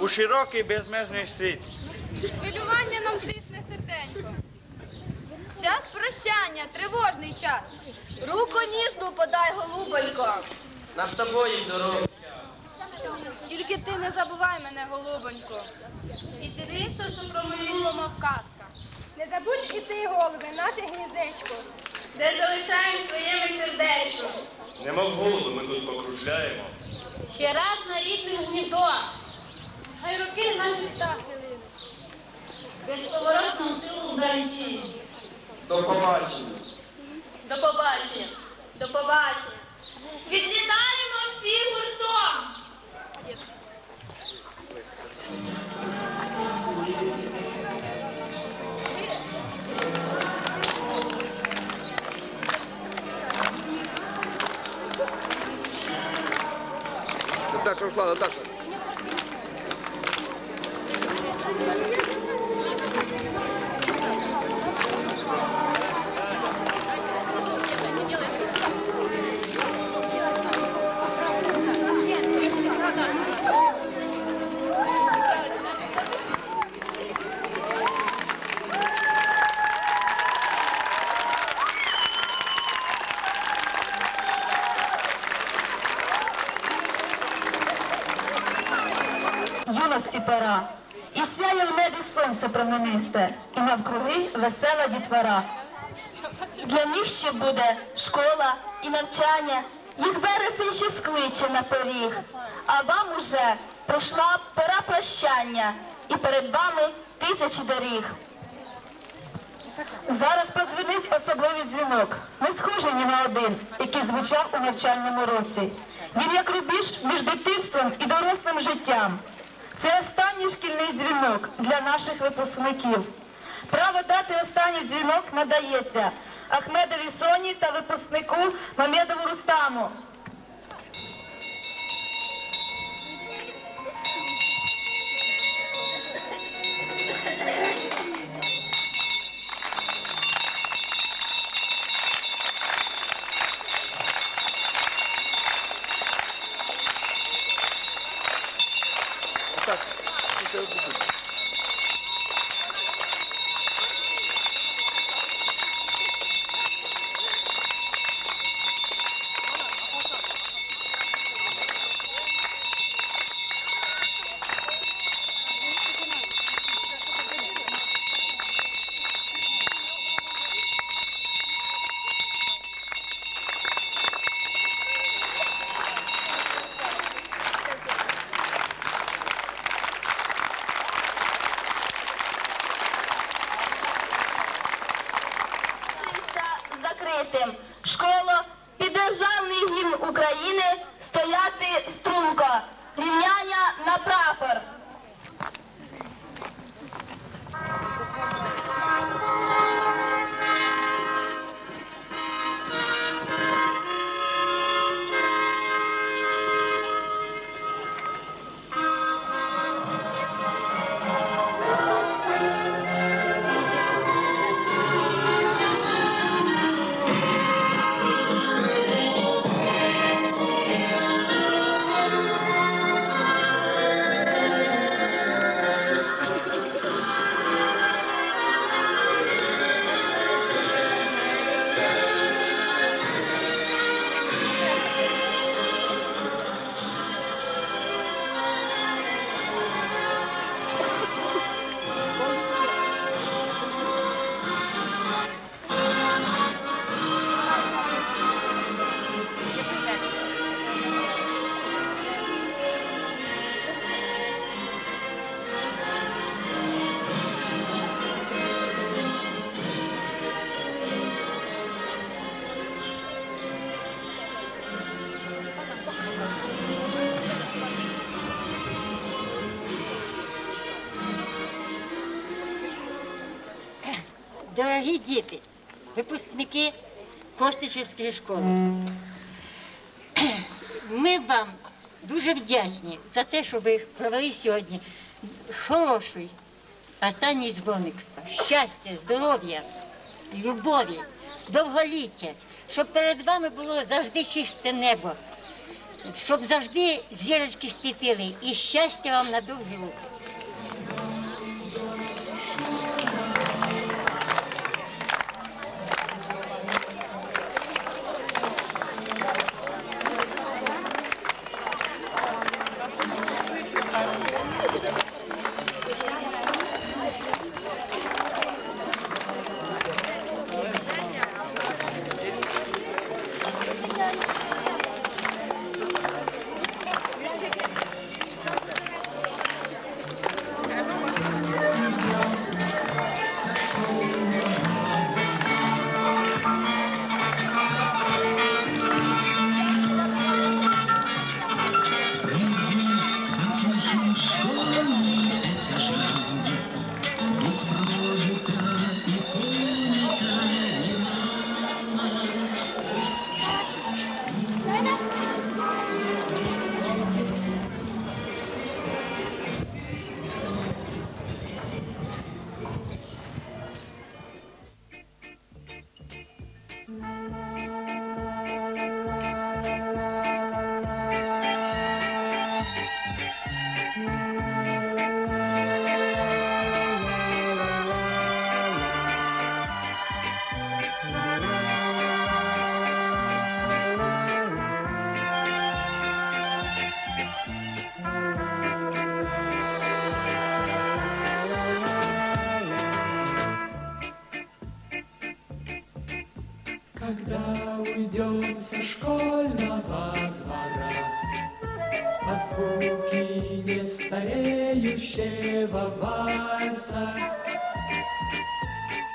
у широкий безмежний світ. Хвилювання нам тисне серденько. Час прощання, тривожний час. Руку ніжну подай, голубонько. Нам з тобою дорога. Тільки ти не забувай мене, голубонько. І ти дивишся, що проминуло, мов казка. Не забудь і ти, голубе, наше гніздечко. Де залишаємо своєму сердечку. Немов голуби ми тут покружляємо. Ще раз на рідне гніздо. Хай роки наші птахи. Безповоротно силу вдалечі. До побачення. До побачення. До побачення. Відлітаємо всі гуртом. Наташа ушла, Наташа. Thank you. Дітвора. Для них ще буде школа і навчання, їх вересень ще скличе на поріг, а вам уже прийшла пора прощання, і перед вами тисячі доріг. Зараз прозвенить особливий дзвінок, не схожий ні на один, який звучав у навчальному році. Він як рубіж між дитинством і дорослим життям. Це останній шкільний дзвінок для наших випускників. Право дати останній дзвінок надається Ахмедові Соні та випускнику Мамедову Рустаму. Дорогі діти, випускники Костичівської школи, ми вам дуже вдячні за те, що ви провели сьогодні хороший останній дзвоник. Щастя, здоров'я, любові, довголіття, щоб перед вами було завжди чисте небо, щоб завжди зірочки світили і щастя вам на довгі роки. Звуки нестареющего вальса.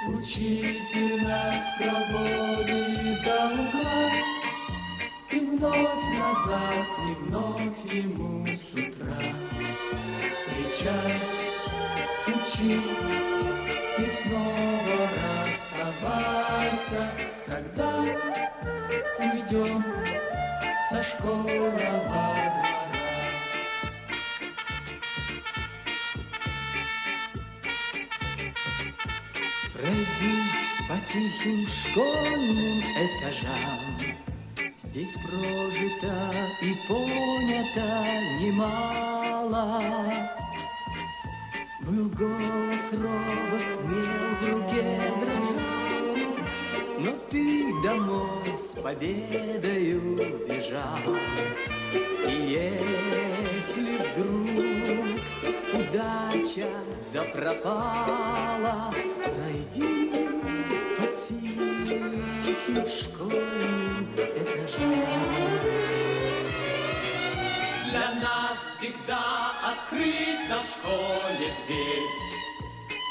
Учитель нас проводит до угла И вновь назад, и вновь ему с утра. Встречай, учи, и снова расставайся, когда уйдем со школьного тихим школьным этажам, Здесь прожито и понято немало. Был голос робок, мел в руке дрожал, Но ты домой с победою бежал. И если вдруг удача запропала, по тихим школьным этажам. Для нас всегда открыта в школе дверь.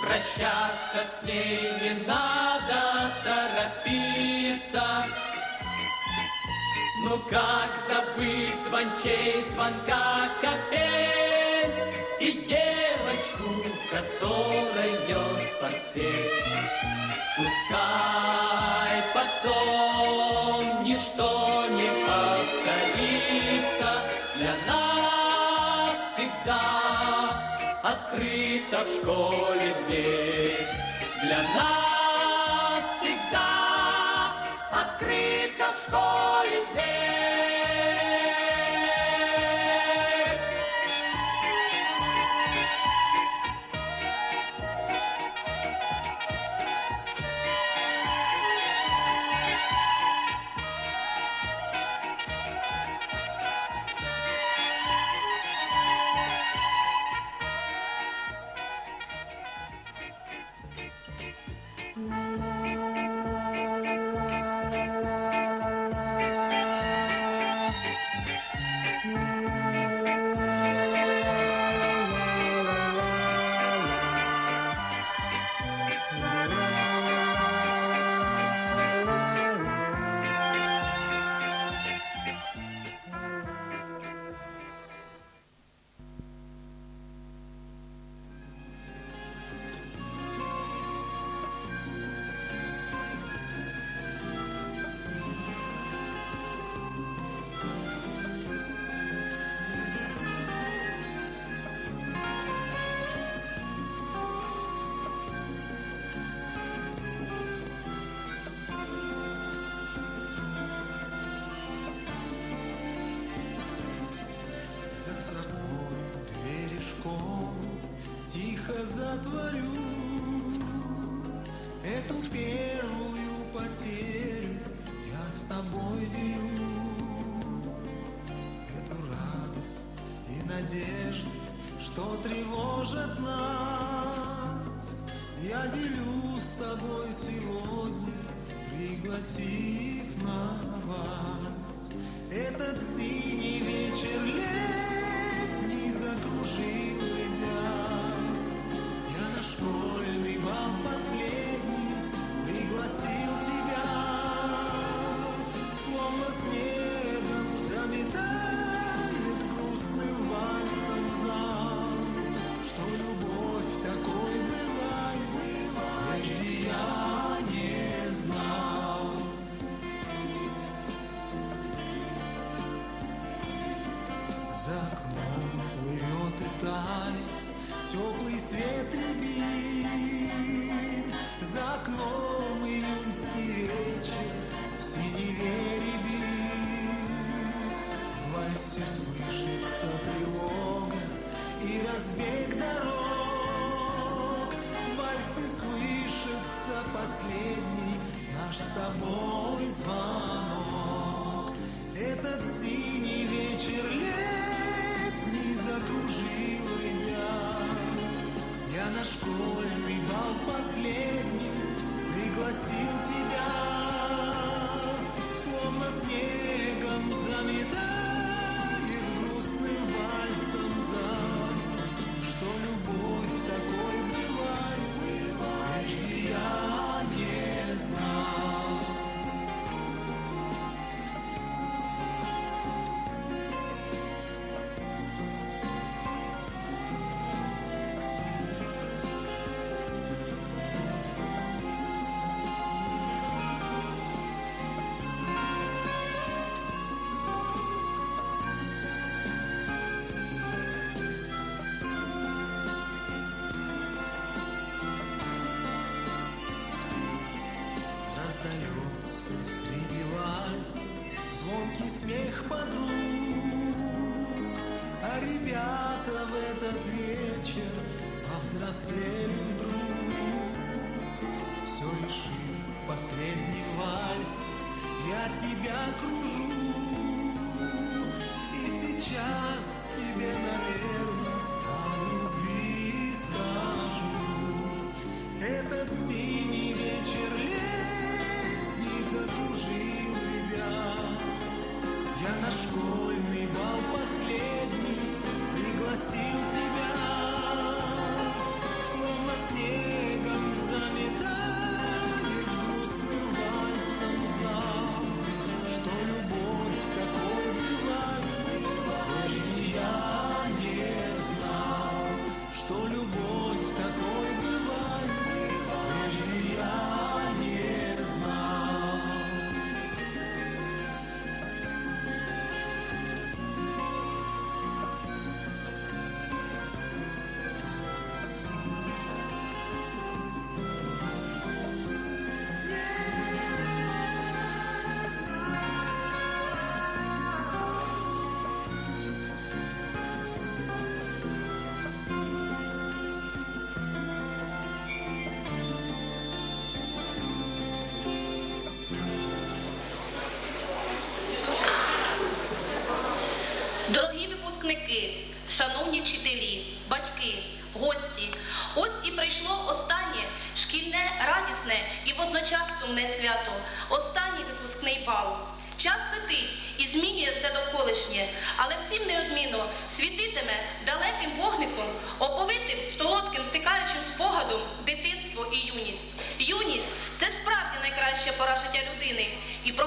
Прощаться с ней не надо торопиться. Ну как забыть звончей звонка капель И девочку, которой нес портфель. Пускай потом ничто не повторится Для нас всегда открыта в школе дверь. Для нас всегда открыта в школе говорю, эту первую потерю я с тобой делю. Эту радость и надежду, что тревожит нас, я делю с тобой сегодня, пригласив на вас. Этот синий повзрослели вдруг. Все решив в последнем вальсе, я тебя кружу, И сейчас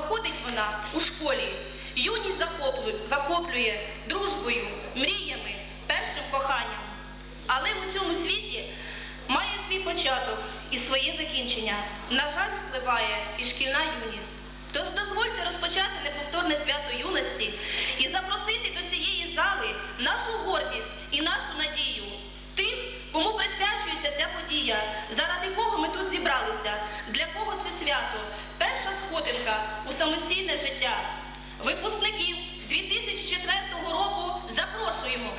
проходить вона у школі. Юність захоплює, дружбою, мріями, першим коханням. Але у цьому світі має свій початок і своє закінчення. На жаль, спливає і шкільна юність. Тож дозвольте розпочати неповторне свято юності і запросити до цієї зали нашу гордість і нашу надію. Тих, кому присвячується ця подія, заради кого ми тут зібралися, для кого це свято, перша сходинка у самостійне життя. Випускників 2004 року запрошуємо.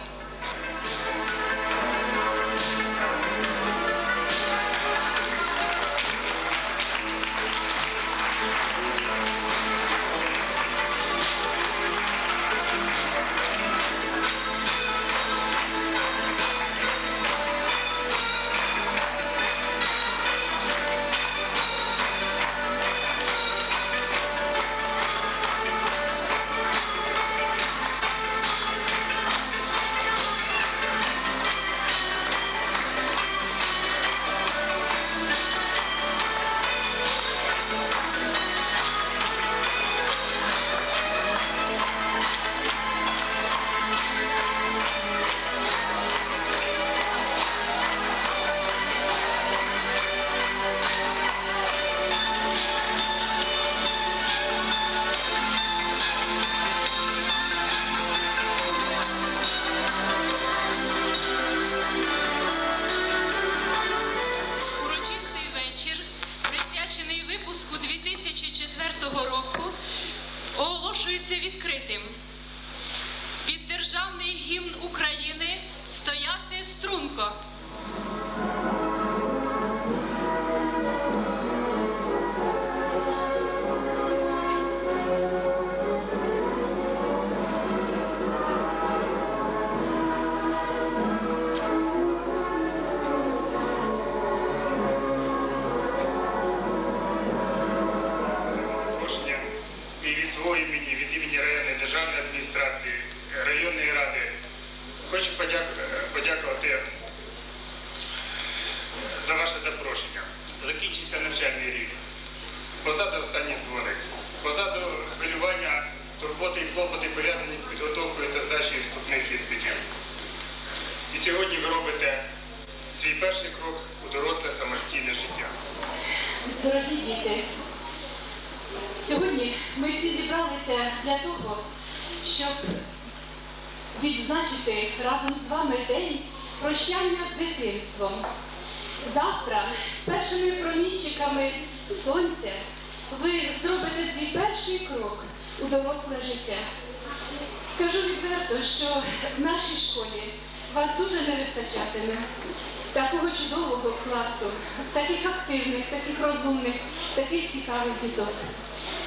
Сьогодні ви робите свій перший крок у доросле самостійне життя. Дорогі діти, сьогодні ми всі зібралися для того, щоб відзначити разом з вами день прощання з дитинством. Завтра з першими промінчиками сонця ви зробите свій перший крок у доросле життя. Скажу відверто, що в нашій школі вас дуже не вистачатиме такого чудового класу, таких активних, таких розумних, таких цікавих діток.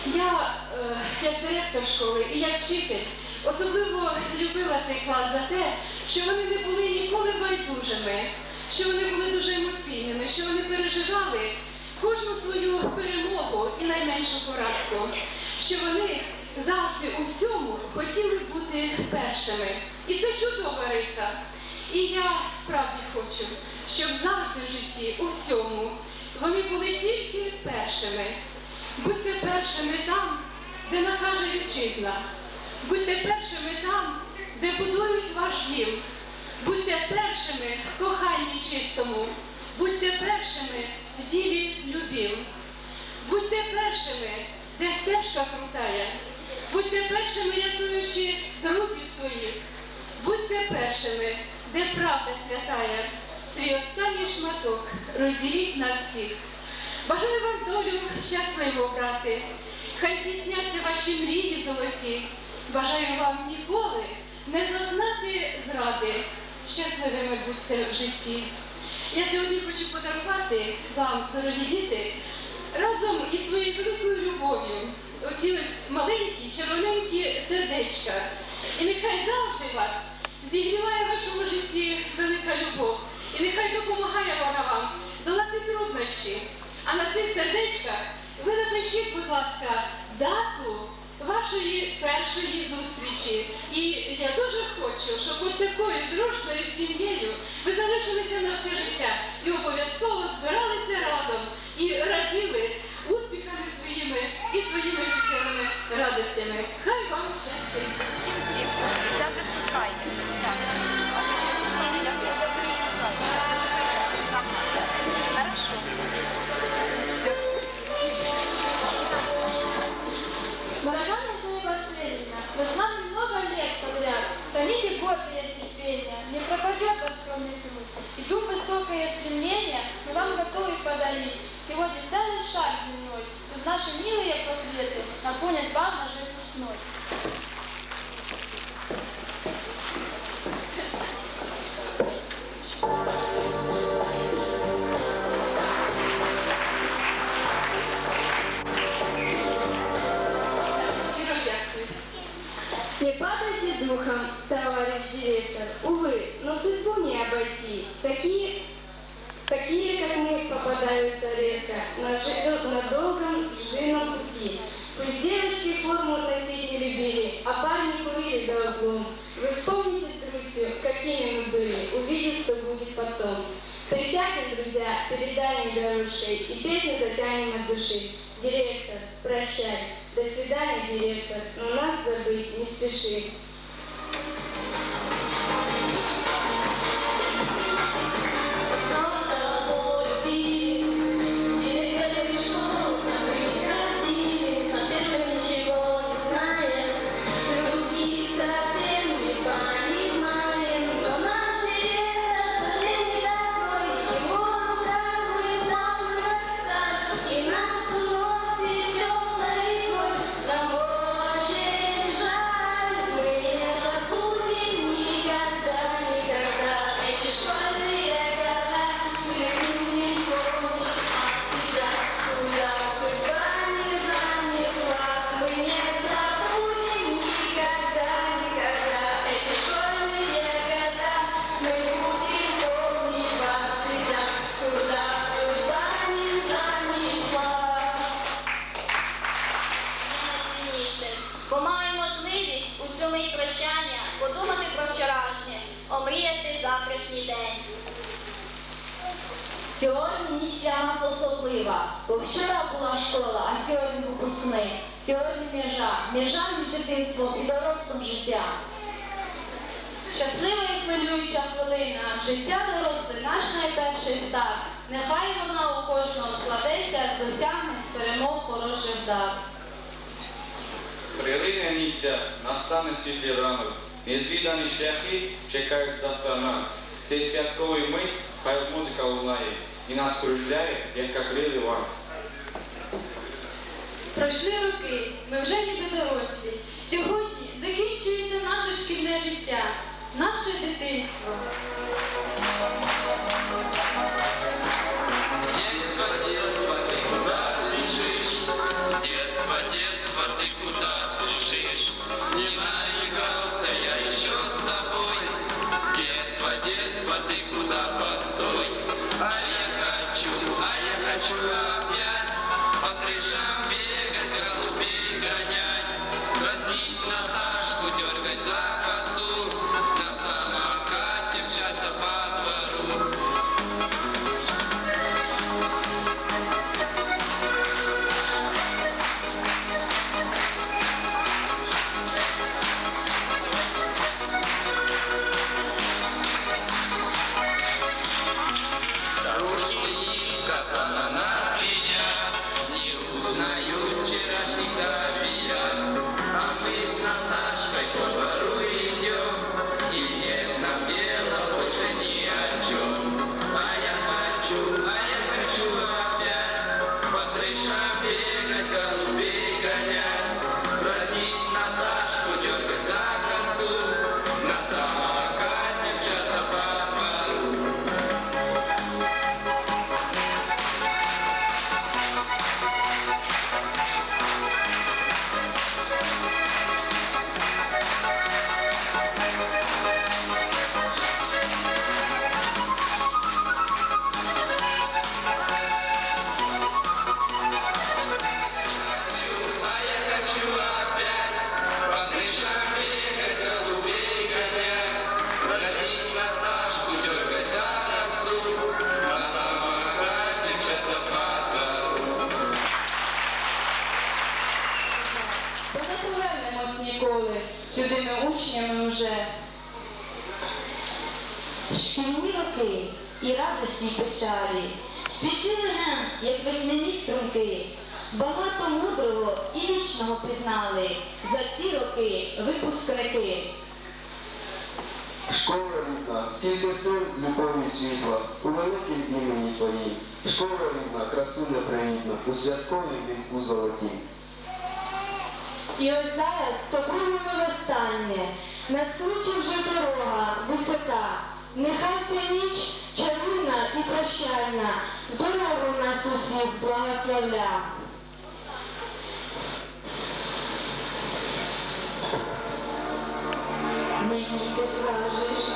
Я, е, як директор школи і як вчитель, особливо любила цей клас за те, що вони не були ніколи байдужими, що вони були дуже емоційними, що вони переживали кожну свою перемогу і найменшу поразку, що вони завжди у всьому хотіли бути першими. І це чудова риса. І я справді хочу, щоб завжди в житті у всьому вони були тільки першими. Будьте першими там, де накаже вітчизна. Будьте першими там, де будують ваш дім. Будьте першими в коханні чистому. Будьте першими в ділі любів. Будьте першими, де стежка крутая. Будьте першими, рятуючи друзів своїх. Будьте першими, де правда святая. Свій останній шматок розділіть на всіх. Бажаю вам долю щасливо обрати. Хай пісняться ваші мрії золоті. Бажаю вам ніколи не зазнати зради. Щасливими будьте в житті. Я сьогодні хочу подарувати вам, дорогі діти, разом із своєю великою любов'ю оці ось маленькі червоненькі сердечка. І нехай завжди вас зігріває в вашому житті велика любов. І нехай допомагає вона вам долати труднощі. А на цих сердечках ви напишіть, будь ласка, дату вашої першої зустрічі. І я дуже хочу, щоб от такою дружною сім'єю ви залишилися на все життя і обов'язково збиралися разом і раділи своїми і своїми життєвими радостями. Хай вам щастить! наши милые портреты напомнят вам наш выпускной. Щиро Передай до ушей, и песню затянем от души. Директор, прощай. До свидания, директор, но нас забыть не спеши. Цей святковий мы, хай музыка лунає и нас кружляє, як каприли вас. у святковій вінку золотій. І ось зараз топинимо востаннє, наскучив вже дорога, висота, нехай ця ніч чарівна і прощальна, дорогу нас усіх благословля. Мені ти скажеш.